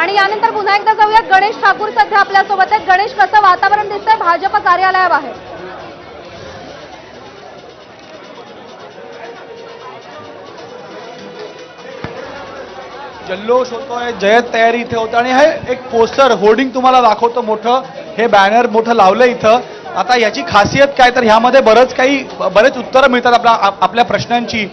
आणि यानंतर पुन्हा एकदा जाऊयात. गणेश ठाकूर सध्या आपल्यासोबत आहेत. गणेश कसं वातावरण दिसतंय? भाजप कार्यालयाबाहेर. जल्लोष होतोय. जयत तयारी इथे होतं. आणि हे एक पोस्टर होर्डिंग तुम्हाला दाखवतो मोठं. हे बॅनर मोठं लावलं इथं. आता याची खासियत काय? तर ह्यामध्ये बरंच काही बरेच उत्तरं मिळतात आपल्या आपल्या प्रश्नांची.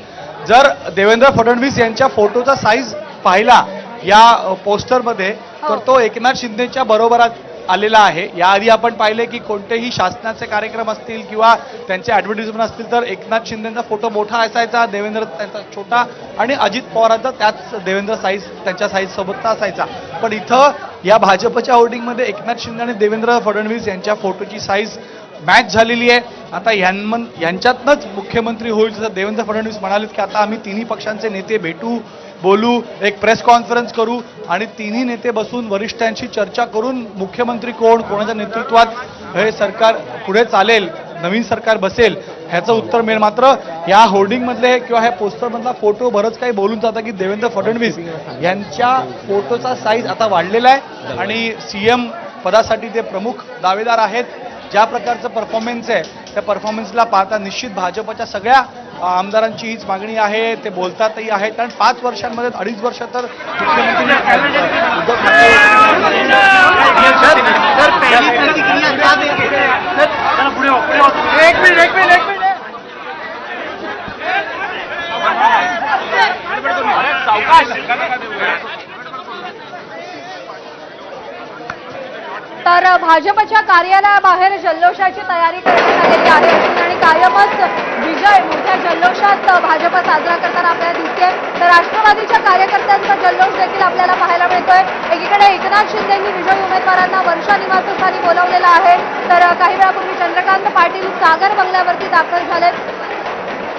जर देवेंद्र फडणवीस यांच्या फोटोचा साईज पाहिला या पोस्टरमध्ये तर तो एकनाथ शिंदेच्या बरोबरात आलेला आहे. याआधी आपण पाहिले की कोणतेही शासनाचे कार्यक्रम असतील किंवा त्यांचे ॲडव्हर्टिजमेंट असतील तर एकनाथ शिंदेचा फोटो मोठा असायचा देवेंद्र त्यांचा छोटा आणि अजित पवारांचा त्याच देवेंद्र साईज त्यांच्या साईज सोबतचा असायचा. पण इथं या भाजपच्या होर्डिंगमध्ये एकनाथ शिंदे आणि देवेंद्र फडणवीस यांच्या फोटोची साईज मॅच झालेली आहे. आता यांमन यांच्यातनंच मुख्यमंत्री होईल जसं देवेंद्र फडणवीस म्हणालेत की आता आम्ही तिन्ही पक्षांचे नेते भेटू बोलू एक प्रेस कॉन्फरन्स करू आणि तिन्ही नेते बसून वरिष्ठांशी चर्चा करून मुख्यमंत्री कोण कोणाच्या नेतृत्वात हे सरकार पुढे चालेल नवीन सरकार बसेल ह्याचं उत्तर मिळेल. मात्र या होर्डिंगमधले किंवा ह्या पोस्टरमधला फोटो बरंच काही बोलून जातं की देवेंद्र फडणवीस यांच्या फोटोचा साईज आता वाढलेला आहे आणि सीएम पदासाठी ते प्रमुख दावेदार आहेत. ज्या प्रकारचं परफॉर्मन्स आहे त्या परफॉर्मन्सला पाहता निश्चित भाजपच्या सगळ्या आमदारांची हीच मागणी आहे ते बोलतातही आहेत. कारण पाच वर्षांमध्ये अडीच वर्ष तर मुख्यमंत्री उद्धव एक मिनिट एक मिनिट एक मिनिट तर भाजपच्या कार्यालयाबाहेर जल्लोषाची तयारी करण्यात आलेली आहे. आणि कायमच विजय मोठ्या जल्लोषात भाजप साजरा करताना आपल्याला दिसते तर राष्ट्रवादीच्या कार्यकर्त्यांचा जल्लोष देखील आपल्याला पाहायला मिळतोय. एकीकडे एकनाथ शिंदेंनी विजयी उमेदवारांना वर्षा निवासस्थानी बोलावलेलं आहे. तर काही वेळापूर्वी चंद्रकांत पाटील सागर बंगल्यावरती दाखल झाले.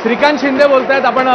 श्रीकांत शिंदे बोलतायत. आपण